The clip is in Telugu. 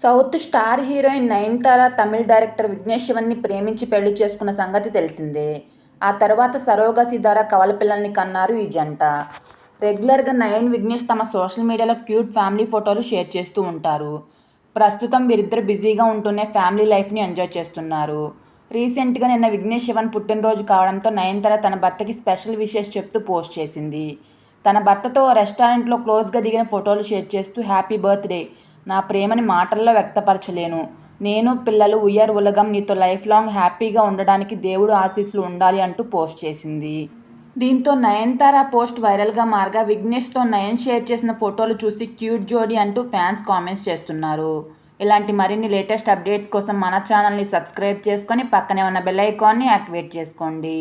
South star heroine Nayanthara Tamil director Vignesh శివన్ని ప్రేమించి పెళ్ళి చేసుకున్న సంగతి తెలిసిందే. ఆ తర్వాత సరోగసి ద్వారా కవల పిల్లల్ని కన్నారు ఈ జంట. రెగ్యులర్గా నయన్ విఘ్నేష్ తమ సోషల్ మీడియాలో క్యూట్ ఫ్యామిలీ ఫోటోలు షేర్ చేస్తూ ఉంటారు. ప్రస్తుతం వీరిద్దరు బిజీగా ఉంటూనే ఫ్యామిలీ లైఫ్ని ఎంజాయ్ చేస్తున్నారు. రీసెంట్గా నిన్న విఘ్నేష్ శివన్ పుట్టినరోజు కావడంతో నయనతార తన భర్తకి స్పెషల్ విషెస్ చెప్తూ పోస్ట్ చేసింది. తన భర్తతో రెస్టారెంట్లో క్లోజ్గా దిగిన ఫోటోలు షేర్ చేస్తూ హ్యాపీ బర్త్డే నా ప్రేమని మాటల్లో వ్యక్తపరచలేను. నేను పిల్లలు ఉయ్యర్ ఉలగం నీతో లైఫ్ లాంగ్ హ్యాపీగా ఉండడానికి దేవుడు ఆశీస్సులు ఉండాలి అంటూ పోస్ట్ చేసింది. దీంతో నయనతార పోస్ట్ వైరల్గా మారగా విఘ్నేష్తో నయన్ షేర్ చేసిన ఫోటోలు చూసి క్యూట్ జోడీ అంటూ ఫ్యాన్స్ కామెంట్స్ చేస్తున్నారు. ఇలాంటి మరిన్ని లేటెస్ట్ అప్డేట్స్ కోసం మన ఛానల్ని సబ్స్క్రైబ్ చేసుకొని పక్కనే ఉన్న బెల్ ఐకాన్ని యాక్టివేట్ చేసుకోండి.